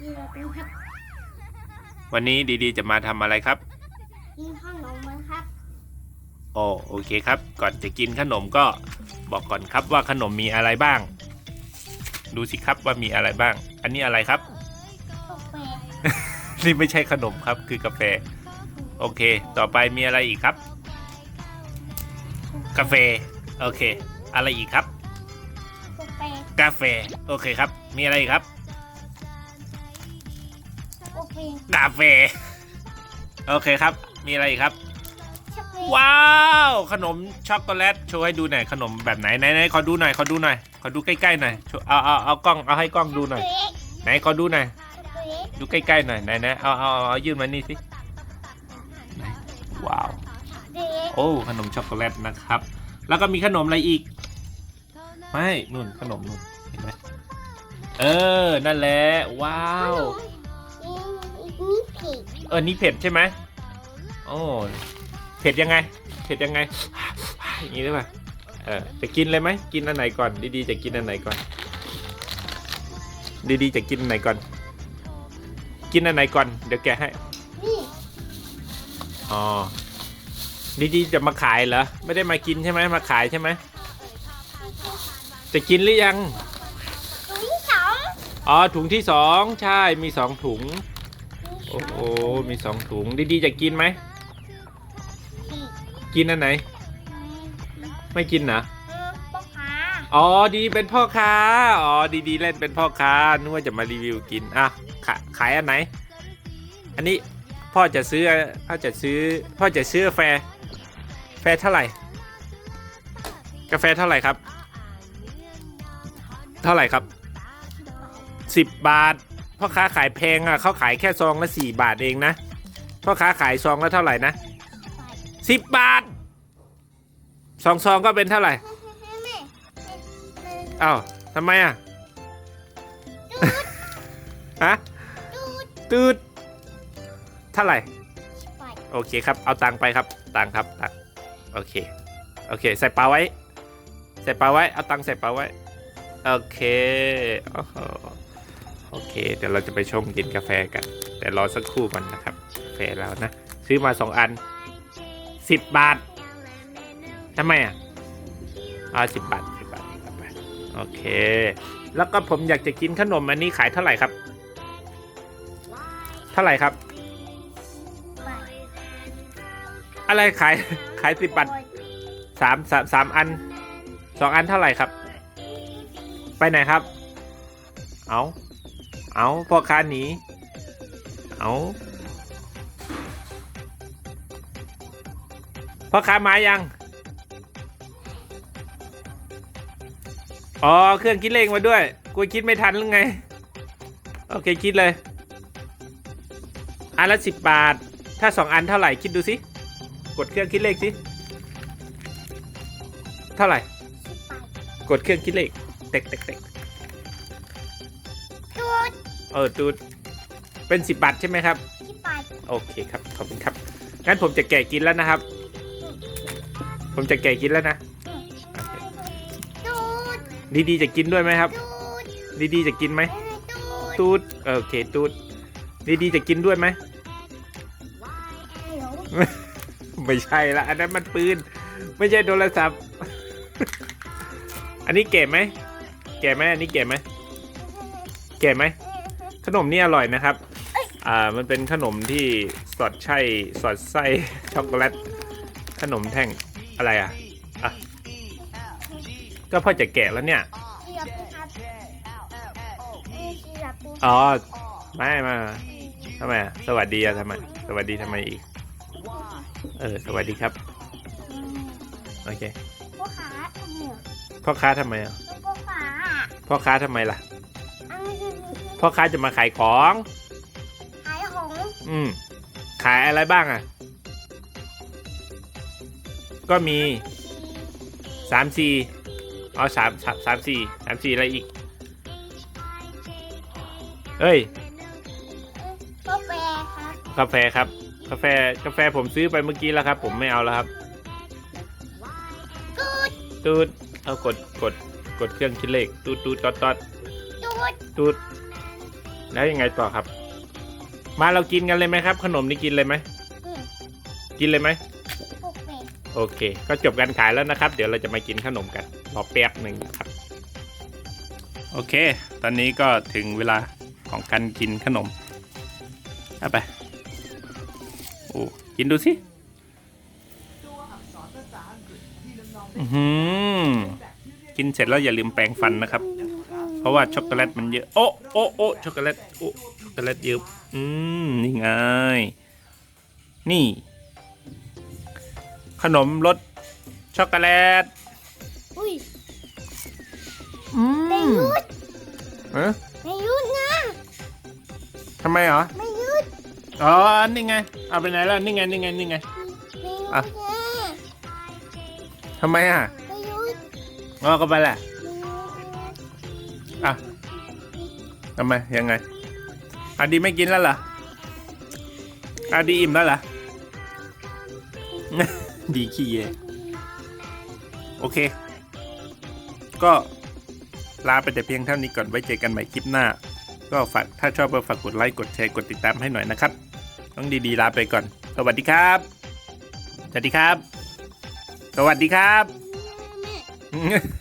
นี่เราเป็นครับวันนี้ดีๆ จะมาทำอะไรครับกินข้าวหนมมั้งครับ โอ้โอเคครับ ก่อนจะกินขนมก็บอกก่อนครับว่าขนมมีอะไรบ้าง ดูสิครับว่ามีอะไรบ้าง อันนี้อะไรครับ กาแฟนี่ไม่ใช่ขนมครับคือกาแฟ โอเค ต่อไปมีอะไรอีกครับ กาแฟโอเค อะไรอีกครับ กาแฟกาแฟโอเคครับ มีอะไรอีกครับ กาแฟกาแฟ โอเคครับ มีอะไรอีกครับ ช็อกโกแลตว้าว ขนมช็อกโกแลตโชว์ให้ดูหน่อยขนมแบบไหนไหนไหนขอดูหน่อยขอดูหน่อยขอดูใกล้ๆหน่อยโชว์เอาเอาเอากล้องเอาให้กล้องดูหน่อยไหนขอดูหน่อยช็อกโกแลตดูใกล้ๆหน่อยไหนไหนเอาเอาเอายื่นมานี่สิไหนว้าวเด็กโอ้ขนมช็อกโกแลตนะครับ แล้วก็มีขนมอะไรอีก ไม่นู่นขนมนู่นเห็นไหมเออนั่นแหละว้าวนี่ผิด เออ นี่เผ็ดใช่ไหมโอ้เผ็ดยังไง เผ็ดยังไง อย่างนี้ได้ป่ะเออจะกินเลยไหม กินอันไหนก่อน ดีๆ จะกินอันไหนก่อน ดีๆ จะกินอันไหนก่อน กินอันไหนก่อน เดี๋ยวแกะให้นี่อ๋อ ดีๆ จะมาขายเหรอ ไม่ได้มากินใช่ไหม มาขายใช่ไหม จะกินหรือยังตัวที่สอง อ๋อ ถุงที่สอง ใช่ มีสองถุง โอ้โหมีสองถุงดีๆจะกินไหม กินอันไหน ไม่กินนะพ่อค้าอ๋อดีเป็นพ่อค้า อ๋อดีๆเล่นเป็นพ่อค้านึกว่าจะมารีวิวกินอะขาขายอันไหน อันนี้พ่อจะซื้อพ่อจะซื้อ พ่อจะซื้อกาแฟแฟเท่าไหร่ กาแฟเท่าไหร่ครับ เท่าไหร่ครับสิบบาท พ่อค้าขายแพงอะเขาขายแค่ซองละสี่บาทเองนะพ่อค้าขายซองละเท่าไหร่นะสิบบาทสองซองก็เป็นเท่าไหร่แม่อ้าวทำไมอะฮะตืดเท่าไหร่ไปโอเคครับ เอาตังค์ไปครับ ตังค์ครับตังค์โอเค โอเค ใส่ปลาไว้ ใส่ปลาไว้ เอาตังค์ใส่ปลาไว้ โอเคโอ้โห โอเค เดี๋ยวเราจะไปชมกินกาแฟกัน แต่รอสักครู่ก่อนนะครับกาแฟแล้วนะ ซื้อมาสองอันสิบบาททำไมอะอ่าสิบบาทสิบบาทไปโอเค แล้วก็ผมอยากจะกินขนมอันนี้ขายเท่าไหร่ครับ เท่าไหร่ครับ อะไรขายขายสิบบาทสามสามสามอันสองอันเท่าไหร่ครับ ไปไหนครับ เอา เอาพ่อค้าหนีเอาพ่อค้ามายังอ๋อเครื่องคิดเลขมาด้วยกูคิดไม่ทันหรือไง โอเคคิดเลย อันละสิบบาท ถ้าสองอันเท่าไหร่คิดดูสิ กดเครื่องคิดเลขสิเท่าไหร่ กดเครื่องคิดเลขเต็กเต็กเต็ก เออตูดเป็นสิบบาทใช่ไหมครับ ที่ไปโอเคครับ ขอบคุณครับ งั้นผมจะแกะกินแล้วนะครับ ผมจะแกะกินแล้วนะโอเคตูดดีๆจะกินด้วยไหมครับ ตูดดีๆจะกินไหมตูดตูดเออโอเคตูดดีๆจะกินด้วยไหมเดี๋ยวไม่ใช่ละอันนั้นมันปืน ไม่ใช่โทรศัพท์ อันนี้เก๋ไหมเก๋ไหมอันนี้เก๋ไหมเก๋ไหม ขนมนี่อร่อยนะครับ อ่า มันเป็นขนมที่สอดไส้สอดไส้ช็อกโกแลต ขนมแท่งอะไรอะ อะ ก็พ่อจะแกะแล้วเนี่ยเสียบครับนี่เสียบอ๋อ ไม่มาทำไมอะสวัสดีอะทำไม สวัสดีทำไมอีก เออ สวัสดีครับ โอเค พ่อค้าทำเนี่ยพ่อค้าทำไมอะ พ่อค้าพ่อค้าทำไมล่ะอันนี้คือ พ่อค้าจะมาขายของ ขายของอืม ขายอะไรบ้างอะ ก็มีสามสี่อ๋อสามสามสามสี่สามสี่อะไรอีก เอ้ย กาแฟครับกาแฟครับ กาแฟ กาแฟผมซื้อไปเมื่อกี้แล้วครับ ผมไม่เอาแล้วครับกูดตูดเอากด กด กดเครื่องคิดเลขตูดตูดตอดตอดตูดตูด แล้วยังไงต่อครับ มาเรากินกันเลยไหมครับ ขนมนี่กินเลยไหมอืมกินเลยไหม โอเคโอเค ก็จบการขายแล้วนะครับ เดี๋ยวเราจะมากินขนมกัน รอแป๊บหนึ่งครับ โอเค ตอนนี้ก็ถึงเวลาของการกินขนมเอาไป โอ้ กินดูสิอือหือกินเสร็จแล้วอย่าลืมแปรงฟันนะครับ เพราะว่าช็อกโกแลตมันเยอะ โอ้โอ้โอ้ช็อกโกแลตโอ้ช็อกโกแลตเยอะอืมนี่ไงนี่ ขนมรสช็อกโกแลตอุ้ยอืไม่หยุดเอ๊ะไม่หยุดนะทำไมเหรอไม่หยุดอ๋อนี่ไงเอาไปไหนแล้วนี่ไงนี่ไงนี่ไงไม่หยุดอะนะทำไมอะไม่หยุดอ๋อก็ไปแหละไม่หยุด อะทำไมยังไงอาดีไม่กินแล้วเหรออาดีอิ่มแล้วเหรอดีขี้เยโอเค ก็ลาไปแต่เพียงเท่านี้ก่อนไว้เจอกันใหม่คลิปหน้า ก็ฝากถ้าชอบก็ฝากกดไลค์กดแชร์กดติดตามให้หน่อยนะครับต้องดีๆลาไปก่อน สวัสดีครับ สวัสดีครับ สวัสดีครับ